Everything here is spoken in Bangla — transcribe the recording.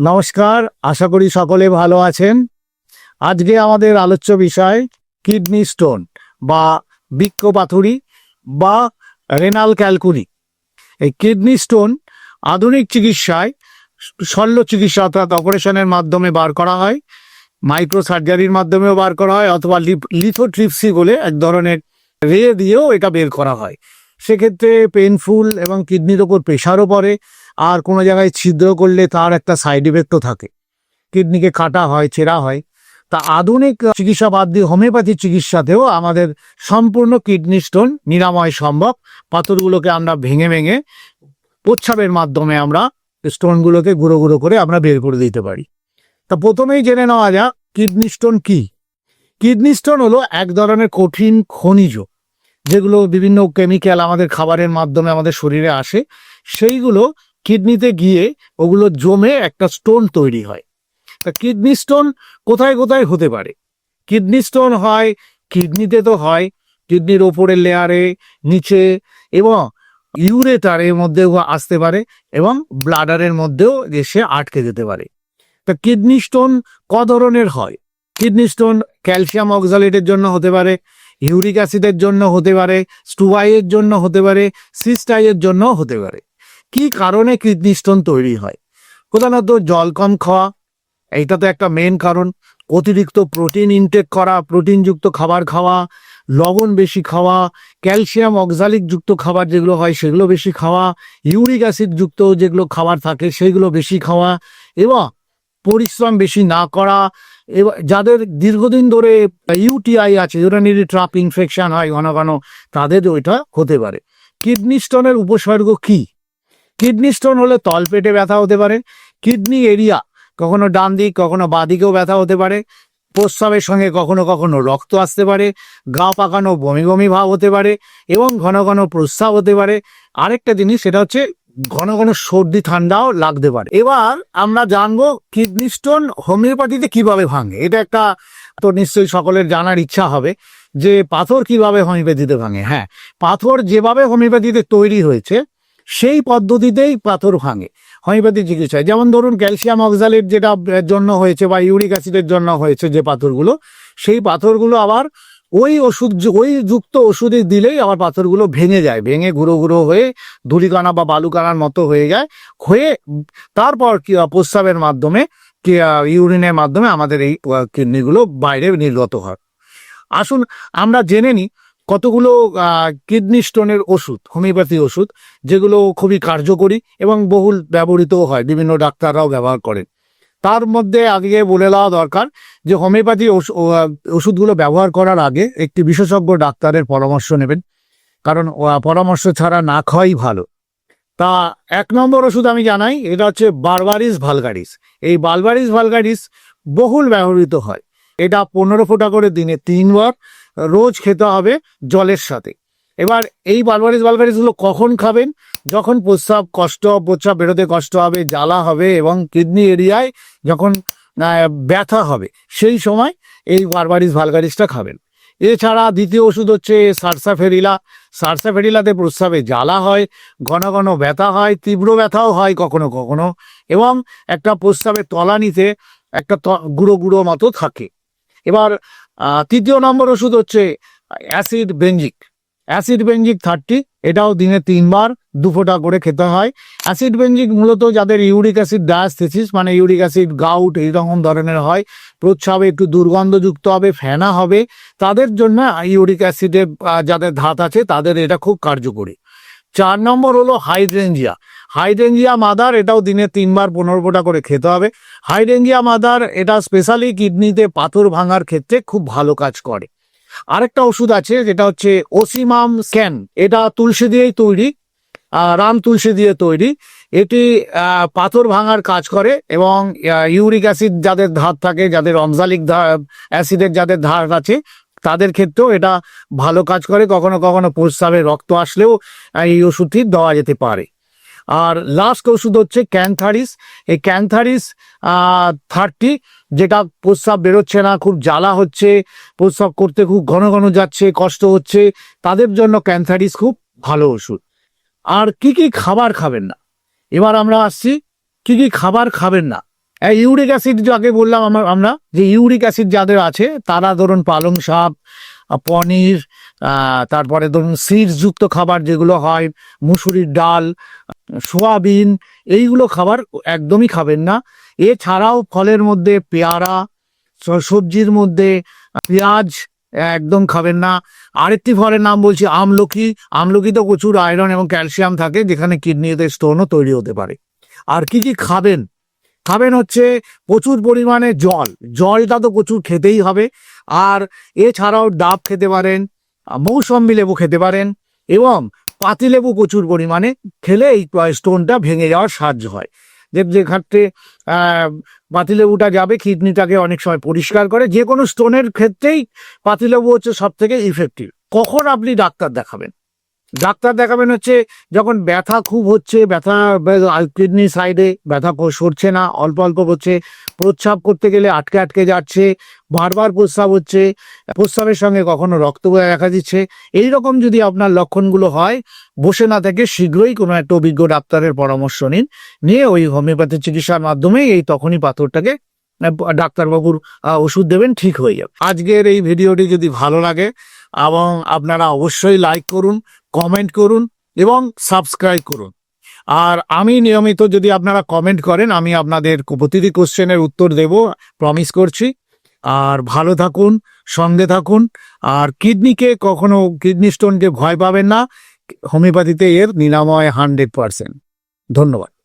নমস্কার, আশা করি সকলে ভালো আছেন। আজকে আমাদের আলোচ্য বিষয় কিডনি স্টোন বা বৃক্ষ পাথুরি বা রেনাল ক্যালকুলি এই কিডনি স্টোন আধুনিক চিকিৎসায় শল্য চিকিৎসা অর্থাৎ অপারেশনের মাধ্যমে বার করা হয় মাইক্রো সার্জারির মাধ্যমেও বার করা হয়, অথবা লিথোট্রিপসি বলে এক ধরনের রে দিয়েও এটা বের করা হয়। সেক্ষেত্রে পেনফুল এবং কিডনির ওপর প্রেশারও পড়ে আর কোনো জায়গায় ছিদ্র করলে তার একটা সাইড ইফেক্টও থাকে। কিডনিকে কাটা হয়, ছেঁড়া হয়। তা আধুনিক চিকিৎসা বাদ দিয়ে হোমিওপ্যাথি চিকিৎসাতেও আমাদের সম্পূর্ণ কিডনি স্টোন নিরাময় সম্ভব। পাথরগুলোকে আমরা ভেঙে ভেঙে প্রচ্ছাবের মাধ্যমে আমরা স্টোনগুলোকে গুঁড়ো গুঁড়ো করে আমরা বের করে দিতে পারি। তা প্রথমেই জেনে নেওয়া যাক কিডনি স্টোন কি। কিডনি স্টোন হলো এক ধরনের কঠিন খনিজ যেগুলো বিভিন্ন কেমিক্যাল আমাদের খাবারের মাধ্যমে আমাদের শরীরে আসে। সেইগুলো কিডনিতে গিয়ে ওগুলো জমে একটা স্টোন তৈরি হয়। তা কিডনি স্টোন কোথায় কোথায় হতে পারে? কিডনি স্টোন হয়, কিডনিতে তো হয়, কিডনির ওপরের লেয়ারে নিচে এবং ইউরেটারের মধ্যেও আসতে পারে এবং ব্লাডারের মধ্যেও এসে আটকে যেতে পারে। তা কিডনি স্টোন ক ধরনের হয়? কিডনি স্টোন ক্যালসিয়াম অক্সালেটের জন্য হতে পারে, ইউরিক অ্যাসিডের জন্য হতে পারে, স্টুবাইয়ের জন্য হতে পারে, সিস্টাইয়ের জন্য হতে পারে। কি কারণে কিডনি স্টোন তৈরি হয়? প্রধানত জল কম খাওয়া, এইটা তো একটা মেন কারণ। অতিরিক্ত প্রোটিন ইনটেক করা প্রোটিনযুক্ত খাবার খাওয়া, লবণ বেশি খাওয়া ক্যালসিয়াম অক্সালিক যুক্ত খাবার যেগুলো হয় সেগুলো বেশি খাওয়া ইউরিক অ্যাসিড যুক্ত যেগুলো খাবার থাকে সেগুলো বেশি খাওয়া এবং পরিশ্রম বেশি না করা। এবার যাদের দীর্ঘদিন ধরে ইউটিআই আছে ইউরানিরি ট্রাপ ইনফেকশন হয় ঘন ঘন, তাদের ওইটা হতে পারে। কিডনি স্টোনের উপসর্গ কি? কিডনি স্টোন হলে তলপেটে ব্যথা হতে পারে। কিডনি এরিয়া কখনো ডান দিক, কখনো বাঁ দিকেও ব্যথা হতে পারে। প্রস্রাবের সঙ্গে কখনো কখনো রক্ত আসতে পারে। গা পাকানো বমি বমি ভাব হতে পারে এবং ঘন ঘন প্রস্রাব হতে পারে। আরেকটা জিনিস সেটা হচ্ছে ঘন ঘন সর্দি, ঠান্ডাও লাগতে পারে। এবার আমরা জানব কিডনি স্টোন হোমিওপ্যাথিতে কীভাবে ভাঙে। এটা একটা তো নিশ্চয়ই সকলের জানার ইচ্ছা হবে যে পাথর কীভাবে হোমিওপ্যাথিতে ভাঙে। হ্যাঁ পাথর যেভাবে হোমিওপ্যাথিতে তৈরি হয়েছে সেই পদ্ধতিতেই পাথর ভাঙে। হোমিওপ্যাথি চিকিৎসায় যেমন ধরুন, ক্যালসিয়াম অক্সালেট যেটা জন্য হয়েছে বা ইউরিক অ্যাসিডের জন্য হয়েছে যে পাথরগুলো, সেই পাথরগুলো আবার ওই ওষুধ ওই যুক্ত ওষুধে দিলেই আবার পাথরগুলো ভেঙে যায়। ভেঙে গুঁড়ো গুঁড়ো হয়ে ধুলিকানা বা বালুকানার মতো হয়ে যায়। হয়ে তারপর কি, প্রস্রাবের মাধ্যমে, কি ইউরিনের মাধ্যমে আমাদের এই কিডনিগুলো বাইরে নির্গত হয়। আসুন, আমরা জেনে নিই কতগুলো কিডনি স্টোনের ওষুধ, হোমিওপ্যাথি ওষুধ, যেগুলো খুবই কার্যকরী এবং বহুল ব্যবহৃতও হয়, বিভিন্ন ডাক্তাররাও ব্যবহার করেন। তার মধ্যে আগে বলে দেওয়া দরকার যে, হোমিওপ্যাথি ওষ- ওষুধগুলো ব্যবহার করার আগে একটি বিশেষজ্ঞ ডাক্তারের পরামর্শ নেবেন। কারণ পরামর্শ ছাড়া না খাওয়াই ভালো। তা এক নম্বর ওষুধ আমি জানাই, এটা হচ্ছে বারবারিস ভালগারিস। এই বালবারিস ভালগারিস বহুল ব্যবহৃত হয়। এটা পনেরো ফোঁটা করে দিনে তিনবার রোজ খেতে হবে জলের সাথে। এবার এই বালবারিস বালবারিসগুলো কখন খাবেন? যখন প্রস্রাব কষ্ট, প্রস্রাব বেরোতে কষ্ট হবে, জ্বালা হবে এবং কিডনি এরিয়ায় যখন ব্যথা হবে, সেই সময় এই বারবারিস ভালগারিসটা খাবেন। এছাড়া দ্বিতীয় ওষুধ হচ্ছে সারসাফেরিলা। সারসাফেরিলাতে প্রস্রাবে জ্বালা হয়, ঘন ঘন ব্যথা হয়, তীব্র ব্যথাও হয় কখনো কখনো এবং একটা প্রস্রাবের তলানিতে একটা গুঁড়ো গুঁড়ো মতো থাকে। এবার তৃতীয় নম্বর ওষুধ হচ্ছে acid benzoic acid benzoic thirty, এটাও দিনে তিনবার দু ফোঁটা করে খেতে হয়। অ্যাসিড বেঞ্জিক মূলত যাদের ইউরিক অ্যাসিড ডায়াস্থেসিস মানে ইউরিক অ্যাসিড, গাউট, এইরকম ধরনের হয় প্রচ্ছাবে একটু দুর্গন্ধযুক্ত হবে, ফেনা হবে, তাদের জন্য ইউরিক অ্যাসিডের যাদের ধাত আছে, তাদের এটা খুব কার্যকরী। চার নম্বর হলো হাইড্রেঞ্জিয়া। হাইড্রেঞ্জিয়া মাদার এটাও দিনে তিনবার পনেরো ফোঁটা করে খেতে হবে। হাইড্রেঞ্জিয়া মাদার এটা স্পেশালি কিডনিতে পাথর ভাঙার ক্ষেত্রে খুব ভালো কাজ করে। আরেকটা ওষুধ আছে যেটা হচ্ছে ওসিমাম স্ক্যান। এটা তুলসী দিয়েই তৈরি রাম তুলসী দিয়ে তৈরি। এটি পাথর ভাঙার কাজ করে এবং ইউরিক অ্যাসিড যাদের ধার থাকে, যাদের অমজালিক অ্যাসিডের যাদের ধার আছে, তাদের ক্ষেত্রেও এটা ভালো কাজ করে। কখনো কখনো প্রস্রাবে রক্ত আসলেও এই ওষুধটি দেওয়া যেতে পারে। আর লাস্ট ওষুধ হচ্ছে ক্যান্থারিস এই ক্যান্থারিস থার্টি যেটা প্রস্রাব বেরোচ্ছে না, খুব জ্বালা হচ্ছে, প্রস্রাব করতে খুব ঘন ঘন যাচ্ছে, কষ্ট হচ্ছে, তাদের জন্য ক্যান্থারিস খুব ভালো ওষুধ। আর কি কি খাবার খাবেন না? এবার আমরা আসছি, কি কি খাবার খাবেন না? ইউরিক অ্যাসিড যাকে বললাম আমার আমরা, যে ইউরিক অ্যাসিড যাদের আছে, তারা ধরুন পালং শাক পনির তারপরে ধরুন যুক্ত খাবার যেগুলো হয়, মুসুরির ডাল, সোয়াবিন, এইগুলো খাবার একদমই খাবেন না। এছাড়াও ফলের মধ্যে পেয়ারা সবজির মধ্যে পেঁয়াজ একদম খাবেন না। আরেকটি ফলের নাম বলছি আমলকি। আমলকিতে প্রচুর আয়রন এবং ক্যালসিয়াম থাকে, যেখানে কিডনিতে স্টোনও তৈরি হতে পারে। আর কি কি খাবেন? খাবেন হচ্ছে প্রচুর পরিমাণে জল। জলটা তো প্রচুর খেতেই হবে। আর এছাড়াও ডাব খেতে পারেন মৌসম্বি লেবু খেতে পারেন এবং পাতিলেবু প্রচুর পরিমাণে খেলে এই স্টোনটা ভেঙে যাওয়ার সাহায্য হয়। যে যে ক্ষেত্রে আহ, পাতিলেবুটা যাবে কিডনিটাকে অনেক সময় পরিষ্কার করে যে কোনো স্টোনের ক্ষেত্রেই পাতিলেবু হচ্ছে সব থেকে ইফেক্টিভ কখন আপনি ডাক্তার দেখাবেন? ডাক্তার দেখাবেন হচ্ছে যখন ব্যথা খুব হচ্ছে, ব্যথা কিডনি সাইডে ব্যথা সরছে না, অল্প অল্প হচ্ছে, প্রস্রাব করতে গেলে আটকে আটকে যাচ্ছে, বারবার প্রস্রাব হচ্ছে, প্রস্রাবের সঙ্গে কখনো রক্ত দেখা দিচ্ছে। এই রকম যদি আপনার লক্ষণগুলো হয়, বসে না থেকে শীঘ্রই কোনো একটা অভিজ্ঞ ডাক্তারের পরামর্শ নিন। নিয়ে ওই হোমিওপ্যাথি চিকিৎসার মাধ্যমেই এই তখনই পাথরটাকে ডাক্তারবাবুর ওষুধ দেবেন, ঠিক হয়ে যাবে। আজকের এই ভিডিওটি যদি ভালো লাগে এবং আপনারা অবশ্যই লাইক করুন কমেন্ট করুন এবং সাবস্ক্রাইব করুন। আর আমি নিয়মিত যদি আপনারা কমেন্ট করেন, আমি আপনাদের প্রতিটি কোশ্চেনের উত্তর দেব প্রমিস করছি। আর ভালো থাকুন, সঙ্গে থাকুন। আর কিডনিকে কখনো কিডনি স্টোনকে ভয় পাবেন না, হোমিওপ্যাথিতে এর নিরাময় হান্ড্রেড পার্সেন্ট। ধন্যবাদ।